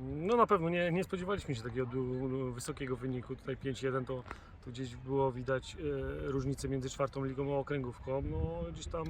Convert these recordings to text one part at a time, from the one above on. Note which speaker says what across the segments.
Speaker 1: No na pewno nie, nie spodziewaliśmy się takiego wysokiego wyniku. Tutaj 5-1 to, to gdzieś było widać e, różnicę między czwartą ligą a okręgówką. No gdzieś tam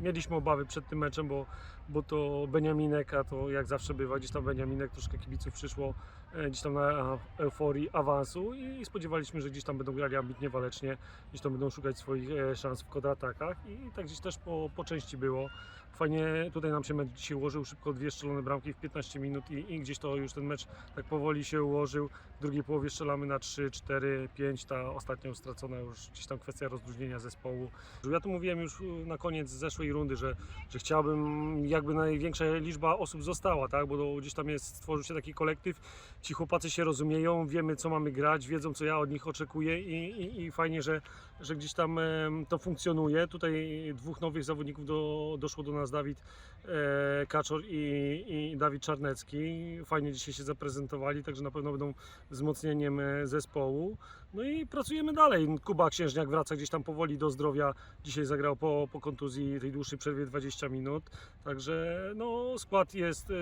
Speaker 1: mieliśmy obawy przed tym meczem, bo, bo to Beniaminek, a to jak zawsze bywa, gdzieś tam Beniaminek, troszkę kibiców przyszło e, gdzieś tam na euforii awansu i spodziewaliśmy, że gdzieś tam będą grali ambitnie, walecznie, gdzieś tam będą szukać swoich e, szans w kontratakach i tak gdzieś też po, po części było. Fajnie tutaj nam się mecz dzisiaj ułożył, szybko dwie strzelone bramki w 15 minut i, i gdzieś to już ten mecz tak powoli się ułożył. W drugiej połowie strzelamy na 3, 4, 5, ta ostatnia już stracona, już gdzieś tam kwestia rozluźnienia zespołu. Ja tu mówiłem już na koniec zeszłej rundy, że, że chciałbym jakby największa liczba osób została, tak? bo gdzieś tam jest, stworzył się taki kolektyw, ci chłopacy się rozumieją, wiemy co mamy grać, wiedzą co ja od nich oczekuję i, i, i fajnie, że, że gdzieś tam to funkcjonuje. Tutaj dwóch nowych zawodników do, doszło do nas, Dawid e, Kaczor i, i Dawid Czarnecki. Fajnie dzisiaj się zaprezentowali, także na pewno będą wzmocnieniem e, zespołu. No i pracujemy dalej. Kuba Księżniak wraca gdzieś tam powoli do zdrowia. Dzisiaj zagrał po, po kontuzji tej dłuższej przerwie 20 minut. Także no, skład jest e,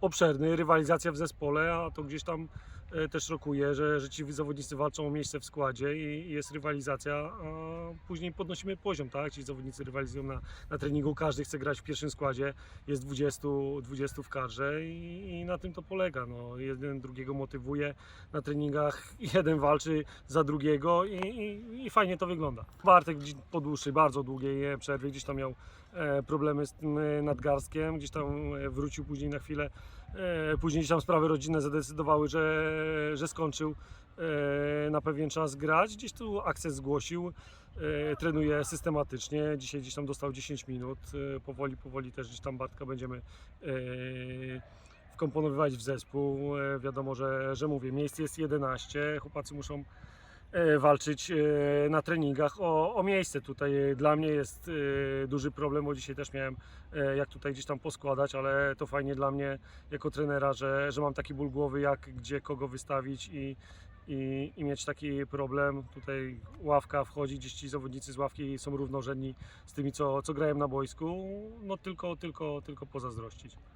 Speaker 1: obszerny, rywalizacja w zespole, a to gdzieś tam też rokuje, że, że ci zawodnicy walczą o miejsce w składzie i, i jest rywalizacja, a później podnosimy poziom, tak? Ci zawodnicy rywalizują na, na treningu, każdy chce grać w pierwszym składzie, jest 20, 20 w kadrze i, i na tym to polega. No, jeden drugiego motywuje na treningach, jeden walczy za drugiego i, i, i fajnie to wygląda. Bartek po dłuższej, bardzo długiej e, przerwie gdzieś tam miał e, problemy z tym e, nadgarstkiem, gdzieś tam e, wrócił później na chwilę. E, Później gdzieś tam sprawy rodzinne zadecydowały, że, że skończył e, na pewien czas grać. Gdzieś tu akces zgłosił, e, trenuje systematycznie. Dzisiaj gdzieś tam dostał 10 minut. E, Powoli, powoli też gdzieś tam Bartka będziemy e, wkomponowywać w zespół. E, Wiadomo, że, że mówię, miejsc jest 11. Chłopacy muszą e, walczyć e, na treningach o, o miejsce. Tutaj e, dla mnie jest e, duży problem, bo dzisiaj też miałem e, jak tutaj gdzieś tam poskładać, ale to fajnie dla mnie jako trenera, że, że mam taki ból głowy, jak gdzie kogo wystawić i, i, i mieć taki problem. Tutaj ławka wchodzi, gdzieś ci zawodnicy z ławki są równorzędni z tymi, co, co grają na boisku. No tylko, tylko, tylko pozazdrościć.